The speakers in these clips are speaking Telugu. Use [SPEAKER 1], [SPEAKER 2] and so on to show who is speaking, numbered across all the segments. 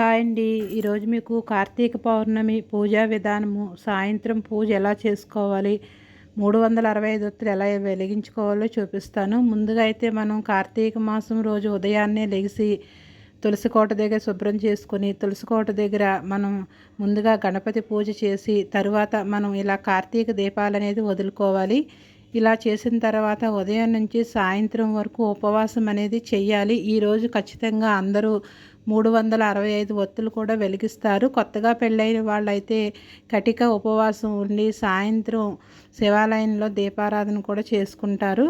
[SPEAKER 1] హాయ్ అండి ఈరోజు మీకు కార్తీక పౌర్ణమి పూజా విధానము సాయంత్రం పూజ ఎలా చేసుకోవాలి మూడు వందల అరవై ఐదు ఒత్తులు ఎలా వెలిగించుకోవాలో చూపిస్తాను. ముందుగా అయితే మనం కార్తీక మాసం రోజు ఉదయాన్నే లెగిసి తులసి కోట దగ్గర శుభ్రం చేసుకుని తులసి కోట దగ్గర మనం ముందుగా గణపతి పూజ చేసి తరువాత మనం ఇలా కార్తీక దీపాలు అనేది వదులుకోవాలి. ఇలా చేసిన తర్వాత ఉదయం నుంచి సాయంత్రం వరకు ఉపవాసం అనేది చెయ్యాలి. ఈరోజు ఖచ్చితంగా అందరూ మూడు వందల అరవై ఐదు ఒత్తులు కూడా వెలిగిస్తారు. కొత్తగా పెళ్ళైన వాళ్ళైతే కటిక ఉపవాసం ఉండి సాయంత్రం శివాలయంలో దీపారాధన కూడా చేసుకుంటారు.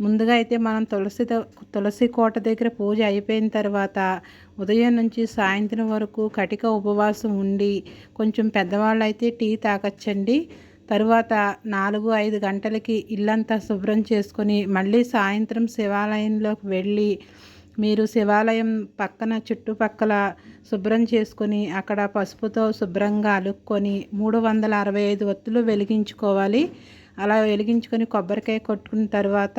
[SPEAKER 1] ముందుగా అయితే మనం తులసి తులసి కోట దగ్గర పూజ అయిపోయిన తర్వాత ఉదయం నుంచి సాయంత్రం వరకు కటిక ఉపవాసం ఉండి కొంచెం పెద్దవాళ్ళు అయితే టీ తాగచ్చండి. తరువాత నాలుగు ఐదు గంటలకి ఇల్లంతా శుభ్రం చేసుకొని మళ్ళీ సాయంత్రం శివాలయంలోకి వెళ్ళి మీరు శివాలయం పక్కన చుట్టుపక్కల శుభ్రం చేసుకొని అక్కడ పసుపుతో శుభ్రంగా అలుక్కొని మూడు వందల అరవై ఐదు ఒత్తులు వెలిగించుకోవాలి. అలా వెలిగించుకొని కొబ్బరికాయ కొట్టుకున్న తర్వాత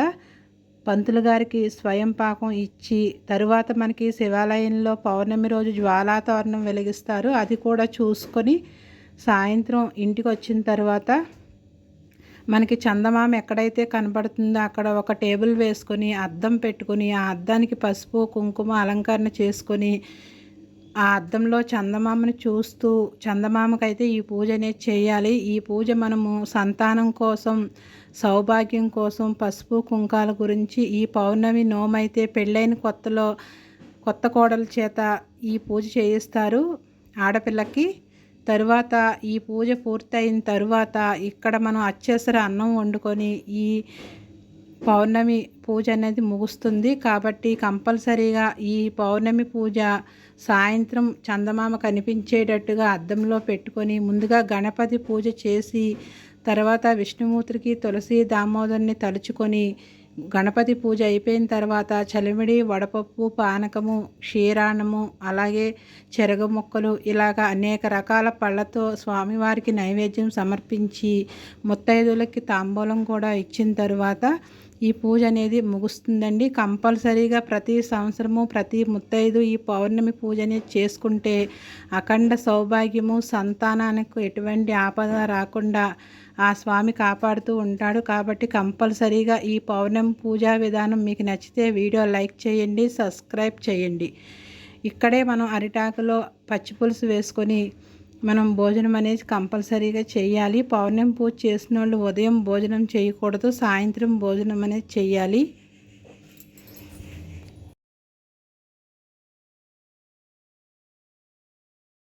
[SPEAKER 1] పంతులు గారికి స్వయం పాకం ఇచ్చి తరువాత మనకి శివాలయంలో పౌర్ణమి రోజు జ్వాలాతోరణం వెలిగిస్తారు. అది కూడా చూసుకొని సాయంత్రం ఇంటికి వచ్చిన తర్వాత మనకి చందమామ ఎక్కడైతే కనబడుతుందో అక్కడ ఒక టేబుల్ వేసుకొని అద్దం పెట్టుకొని ఆ అద్దానికి పసుపు కుంకుమ అలంకరణ చేసుకొని ఆ అద్దంలో చందమామని చూస్తూ చందమామకైతే ఈ పూజ అనేది చేయాలి. ఈ పూజ మనము సంతానం కోసం సౌభాగ్యం కోసం పసుపు కుంకాల గురించి ఈ పౌర్ణమి నోమైతే పెళ్ళైన కొత్తలో కొత్త కోడల చేత ఈ పూజ చేయిస్తారు ఆడపిల్లకి. తరువాత ఈ పూజ పూర్తయిన తరువాత ఇక్కడ మనం అత్యవసర అన్నం వండుకొని ఈ పౌర్ణమి పూజ అనేది ముగుస్తుంది. కాబట్టి కంపల్సరీగా ఈ పౌర్ణమి పూజ సాయంత్రం చందమామ కనిపించేటట్టుగా అద్దంలో పెట్టుకొని ముందుగా గణపతి పూజ చేసి తర్వాత విష్ణుమూర్తికి తులసి దామోదర్ని తలుచుకొని గణపతి పూజ అయిపోయిన తర్వాత చలిమిడి వడపప్పు పానకము క్షీరాన్నము అలాగే చెరగ మొక్కలు ఇలాగ అనేక రకాల పళ్ళతో స్వామివారికి నైవేద్యం సమర్పించి ముత్తైదులకి తాంబూలం కూడా ఇచ్చిన తర్వాత ఈ పూజ అనేది ముగుస్తుందండి. కంపల్సరీగా ప్రతి సంవత్సరము ప్రతి ముత్తైదు ఈ పౌర్ణమి పూజ అనేది చేసుకుంటే అఖండ సౌభాగ్యము సంతానానికి ఎటువంటి ఆపద రాకుండా ఆ స్వామి కాపాడుతూ ఉంటాడు. కాబట్టి కంపల్సరీగా ఈ పౌర్ణమి పూజా విధానం మీకు నచ్చితే వీడియో లైక్ చేయండి సబ్స్క్రైబ్ చేయండి. ఇక్కడే మనం అరిటాకులో పచ్చి పులుసు వేసుకొని మనం భోజనం అనేది కంపల్సరీగా చేయాలి. పౌర్ణమి పూజ చేసిన వాళ్ళు ఉదయం భోజనం చేయకూడదు సాయంత్రం భోజనం అనేది చేయాలి.